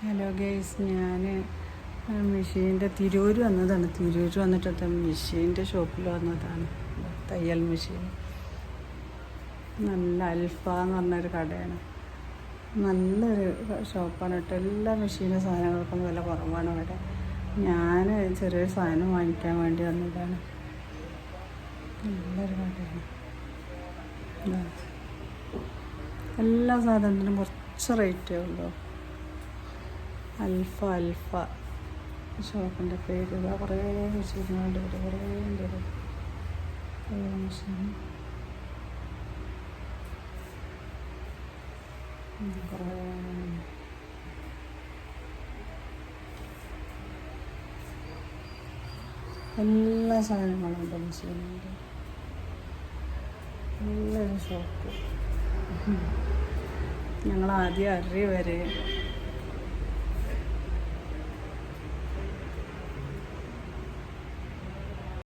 Hello guys ഞാൻ മെഷീന്റെ തിരൂർ വന്നതാണ്. തിരൂർ വന്നിട്ട് മെഷീന്റെ ഷോപ്പിൽ വന്നതാണ്. തയ്യൽ മെഷീൻ. നല്ല അൽഫ എന്ന് പറഞ്ഞൊരു കടയാണ്. നല്ലൊരു ഷോപ്പാണ് കേട്ടോ. എല്ലാ മെഷീനും സാധനങ്ങൾക്കും വില കുറവാണ് അവിടെ. ഞാൻ ചെറിയൊരു സാധനം വാങ്ങിക്കാൻ വേണ്ടി വന്നതാണ്. നല്ലൊരു കടയാണ്. എല്ലാ സാധനത്തിനും കുറച്ച് റേറ്റേ ഉള്ളൂ. അൽഫ അൽഫ. ഷോപ്പിന്റെ പേര് ഇതാ കുറേ വെച്ചിരുന്നുണ്ട് ഇവിടെ കുറേ ഉണ്ട് എല്ലാ സാധനങ്ങളും ഉണ്ട് മുസ്ലിമുണ്ട് നല്ലൊരു ഷോപ്പ്. ഞങ്ങൾ ആദ്യം അരി വരെ